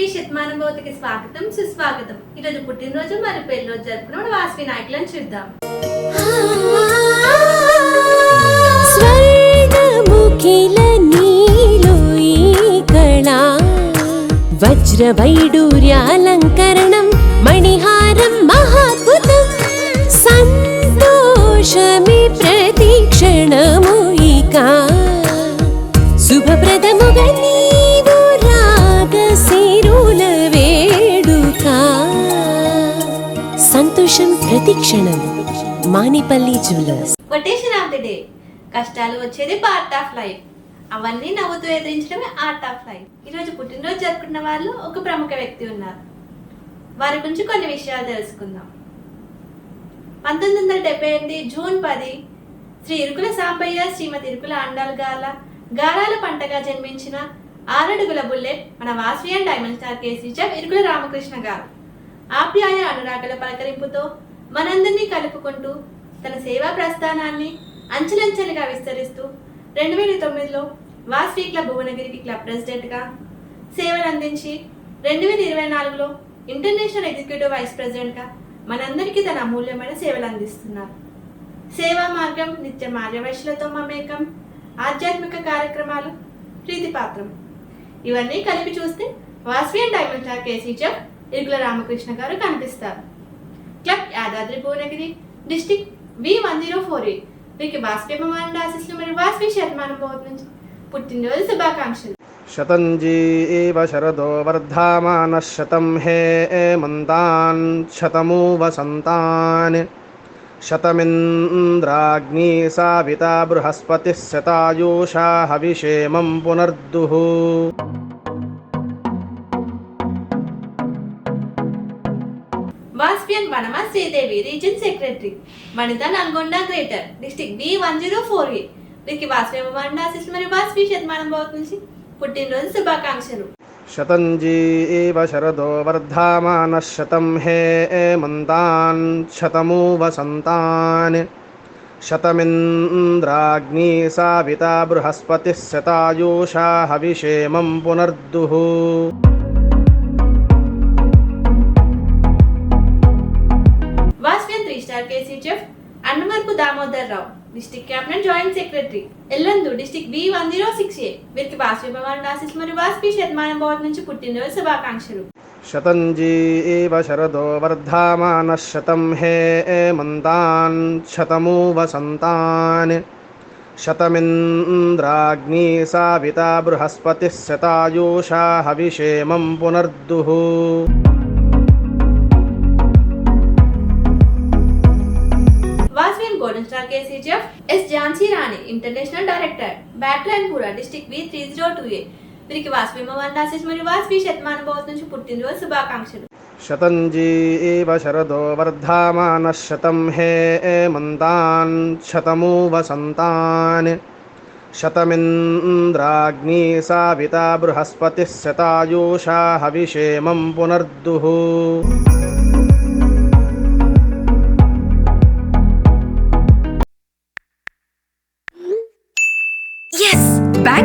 వాస్వి శతమానం భౌతికి స్వాగతం సుస్వాగతం. ఈరోజు పుట్టినరోజు మరియు పెళ్ళిరోజు జరుపుకున్న వాస్వి నాయకులను చూద్దాం. వజ్ర వైడూర్యాలంకరణం మణిహారం మహాద్భుతం సంతోషమి ప్రతి క్షణం Manipalli jewellers. Quotation of the day కష్టాలు వచ్చేది పార్ట్ ఆఫ్ లైఫ్ అవన్నీ నవ్వుతూ ఎదిరించడమే ఆర్ట్ ఆఫ్ లైఫ్ ఈరోజు పుట్టినరోజు జరుపుకున్న వాళ్ళు ఒక ప్రముఖ వ్యక్తి ఉన్నారు. వారి గురించి కొన్ని విషయాలు తెలుసుకుందాం. పంతొమ్మిది వందల డెబ్బై ఎనిమిది జూన్ పది శ్రీ ఇరుకుల సాంబయ్య శ్రీమతి ఇరుకుల అండాల్ గాల గారాల పంటగా జన్మించిన ఆరడుగుల బుల్లెట్ మన వాస్వియన్ డైమండ్ స్టార్ కేసీ చెఫ్ ఇరుకుల రామకృష్ణ గారు. ఆప్యాయ అనురాగల పలకరింపుతో మనందరినీ కలుపుకుంటూ తన సేవా ప్రస్థానాన్ని అంచెలంచెలుగా విస్తరిస్తూ రెండు వేల తొమ్మిదిలో వాస్వి క్లబ్ భువనగిరికి క్లబ్ ప్రెసిడెంట్గా సేవలు అందించి రెండు వేల ఇరవై నాలుగులో ఇంటర్నేషనల్ ఎగ్జిక్యూటివ్ వైస్ ప్రెసిడెంట్గా మనందరికీ తన అమూల్యమైన సేవలు అందిస్తున్నారు. సేవా మార్గం నిత్య మార్గవైశ్యులతో మమేకం ఆధ్యాత్మిక కార్యక్రమాలు ప్రీతిపాత్రం. ఇవన్నీ కలిపి చూస్తే వాస్వియన్ డైమండ్ స్టార్ కేసీ జబ్ ఇరుకుల రామకృష్ణ గారు కనిపిస్తారు. Club Yadadri Bhuvanagiri district V one zero four eight వీరికి వాస్పి మమాన్ ఆశిస్సులు మరియు వాస్పి శతమానం భవత్ నుంచి పుట్టినరోజు శుభాకాంక్షలు. శతంజీ శరదో వర్ధమాన శతం హే మంతాన్ శతమూ వసంతాన్ శతమింద్రాగ్ని సావిత బృహస్పతి శతాయూషా హవిషేమం పునర్దుః. ఆఫ్యన్ Vanama Sridevi region secretary Vanitha Nalgonda greater district B one zero four A వీరికి వాసుమండ ఆశిస్ మరియు వాస్వి శతమానం భవత్ నుంచి పుట్టినరోజు శుభాకాంక్షలు శతంజీ శరదో వర్ధమాన శతం హే మంతాన్ శతమూ వసంతాన్ శతమింద్రాగ్ని సావిత బృహస్పతిः శతాయూషా హవిషేమం పునర్దుః Damodar Rao district cabinet joint secretary. Yellandu district B one zero six A వీరికి వాసవి భవన్ మరియు వాస్పి శతమానం భవన్ నుంచి పుట్టినరోజు శుభాకాంక్షలు. శతంజీ ఇవ శరదో వర్ధమాన శతం హే మంతాన్ శతమూ వసంతాన్ శతమింద్రాగ్ని సావిత బృహస్పతిः శతాయూషా హవిషేమం పునర్దుః. వాస్వియన్ golden star KC chef S Jhansi Rani international director బ్యాట్లైన్పూర district B three zero two A వీరికి వాస్వి అమ్మవారి ఆశీస్సులు మరియు వాస్వి శతమానం భవన్ నుంచి పుట్టినరోజు శుభాకాంక్షలు शतञ्जी एव शरदो वर्धामानः शतं हे एमन्तान् शतमु वसन्तान् शतमिन्द्राग्नी साविता बृहस्पतिः शतायुषा हविषेमं पुनर्दुः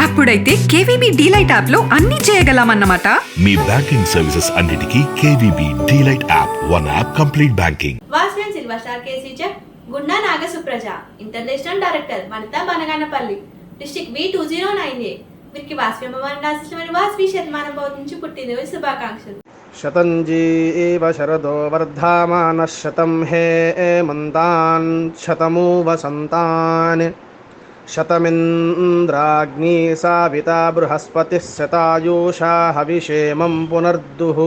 అప్పుడైతే కేవీబీ డీలైట్ యాప్లో అన్ని చేయగలమన్నమాట. మీ బ్యాంకింగ్ సర్వీసెస్ అన్నిటికీ KVB delight app one app complete banking. వాస్మెన్ silver star KC check Gunna Nagasupraja international director Vanitha Banaganapalli district B two zero nine A. వీరికి వాస్వి అమ్మవారిని ఆశించమని వాస్వి శతమానం బోధించి పుట్టినరోజు శుభాకాంక్షలు. శతంజీవ శరదో వర్ధమాన శతం హే మంతాన్ శతమూ వసంతాన్ शतमिन्द्राग्नी साविता बृहस्पतिः शतायूषा हविषेमं पुनर्दुः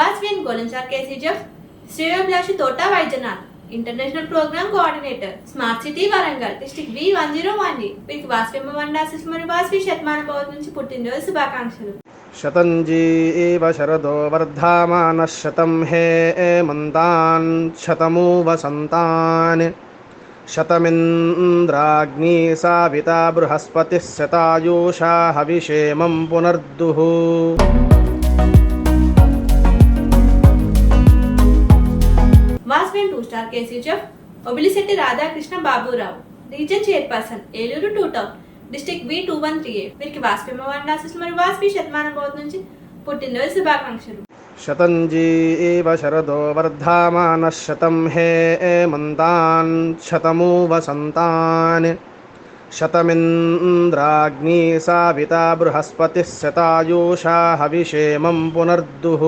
बास्विन गोलंचार केसीजफ श्रेयोभिलाषी तोटा वायजनाथ international program coordinator. Smart city Warangal district B one zero one వీరికి వాస్పేమ వండాసిస్ మరియు వాస్పి శతమాన భవన్ నుంచి పుట్టినరోజు శుభాకాంక్షలు. శతంజీ శతంజీవ శరదో వర్ధమాన శతం హే మంతాన్ శతమూ వసంతాన్ శతమింద్రాగ్ని సావిత బృహస్పతిः శతాయూషా హవిషేమం పునర్దుః. వాస్పేన్ two Obilisetti Radhakrishna Baburao region chairperson Eluru two town district B two one three eight వీరికి వాస్పేమ వండాసిస్ మరియు వాస్పి శతమానం బోధ నుంచి పుట్టినరోజు శుభాకాంక్షలు. శతంజీవ శరదో వర్ధమాన శతం హే మంతాన్ శతమూ వసంతాన్ శతమింద్రాగ్నీ సావిత బృహస్పతి శతాయూషా హవిషేమం పునర్దుః.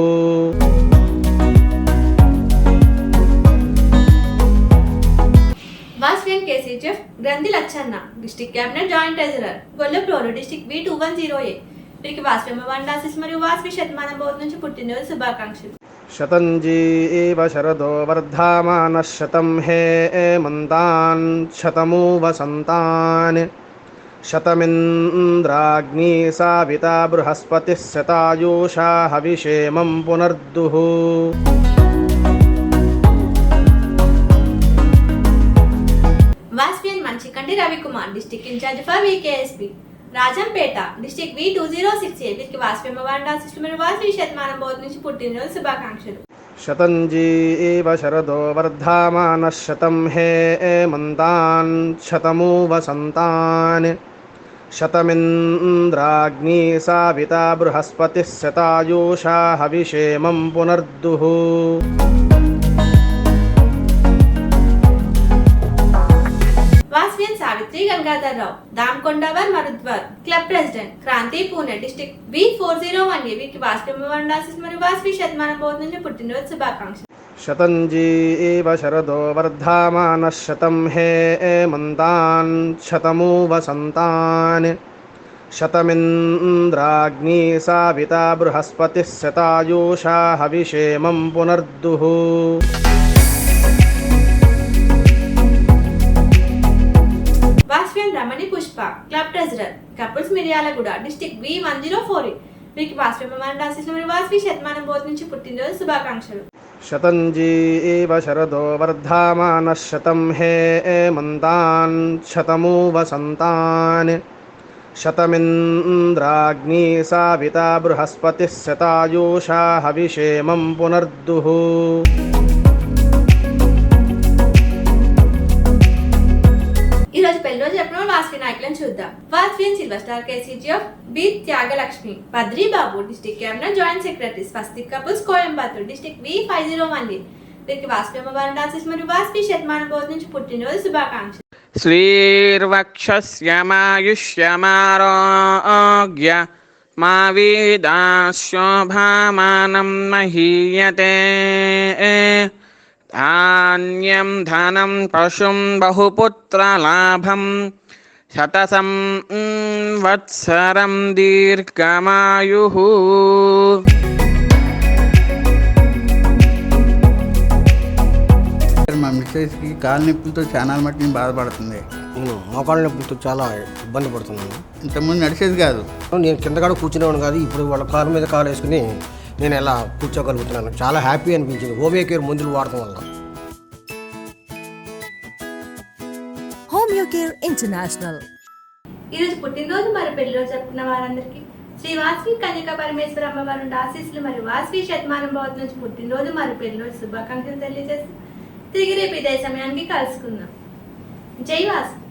వాస్పియన్ Granthi Lachchanna district cabinet joint treasurer Gollaprolu district B two one zero A వీరికి వాస్పేమ వండాసిస్ మరియు వాస్పి శతమానం బోధ నుంచి పుట్టినరోజు శుభాకాంక్షలు. శతంజీవ శరదో వర్ధమాన శతం హే మంతాన్ శతమూ వసంతాన్ శతమింద్రాగ్నీ సావిత బృహస్పతి శతాయూషా హవిషేమం పునర్దుః. వాస్పియన్ Ravikumar district incharge for V K S P. Rajampet district V two zero six A వీరికి వాస్పేమ వండాసిస్ మరియు వాస్పి శతమాన భవత్ నుంచి పుట్టినరోజు శుభాకాంక్షలు. శతంజీవ శరదో వర్ధమాన శతం హే మంతాన్ శతమూ వసంతాన్ శతమింద్రాగ్నీ సావిత బృహస్పతి శతాయూషా హవిషేమం పునర్దుః. వాస్వియన్ Savitri Gangadhar Rao దామ్కొండవర్ మరుద్వర్ club president Kranti Pune district B four zero one A వీరికి వాస్పేమ వండాసిస్ మరియు వాస్పి శతమాన భవత్ నుంచి పుట్టినరోజు శుభాకాంక్షలు. శతంజీవ శరదో వర్ధమానः శతం హే మంతాన్ శతమూ వసంతాన్ శతమింద్రాగ్నీ సావితా బృహస్పతిः శతాయూషా హవిషేమం పునర్దుః. Couples Miryalaguda district B one zero four మీకు వాస్పేమ వండాసిస్ వాస్వి శతమానం బోధ నుంచి పుట్టినరోజు శుభాకాంక్షలు. శతంజీవ శరదో వర్ధమాన శతం హే మంతాన్ శతమూ వసంతాన్ శతమింద్రాగ్నీ సావిత బృహస్పతి శతాయూషా హవిషేమం పునర్దుః. లాస్బియన్ silver star K C G F B Tyagalakshmi Badribabu district cabinet joint secretary Swastik couples Coimbatore district V five zero one వీరికి వాస్పేమవారం రాసేసి మరియు వాస్పి శతమాన బోధ నుంచి పుట్టినరోజు శుభాకాంక్షలు. శ్రీర్వక్షమాయుష్యమారోగ్య మా వీదాశోభామానం మహీయతే. ధాన్యం ధనం పశుం బహుపుత్రలాభం శతసం వత్సరం దీర్ఘమాయు. మా మిస్సెస్కి కాలు నొప్పులతో చాలా మట్టి బాధపడుతుంది. నేను మోకాళ్ళ నొప్పులతో చాలా ఇబ్బంది పడుతున్నాను. ఇంతకుముందు నడిచేది కాదు. నేను కింద కాడ కూర్చునేవాడు కాదు ఇప్పుడు వాళ్ళ కారు మీద కాలు వేసుకుని నేను ఎలా కూర్చోగలుగుతున్నాను? చాలా హ్యాపీ అనిపించింది. హోమ్ కేర్ మందులు వాడటం వల్ల. ఇంటర్నేషనల్ ఈరోజు రోజు పుట్టినరోజు మరియు పెళ్ళిరోజు జరుపుకున్న వారందరికీ శ్రీ వాస్వి కన్యక పరమేశ్వర అమ్మవారు ఆశీస్సులు మరియు వాస్వి శతమానం భవతి నుంచి పుట్టినరోజు మరియు పెళ్ళిరోజు శుభాకాంక్షలు తెలియజేస్తూ తిరిగి రేపు ఇదే సమయానికి కలుసుకుందాం. జై వాస్వి.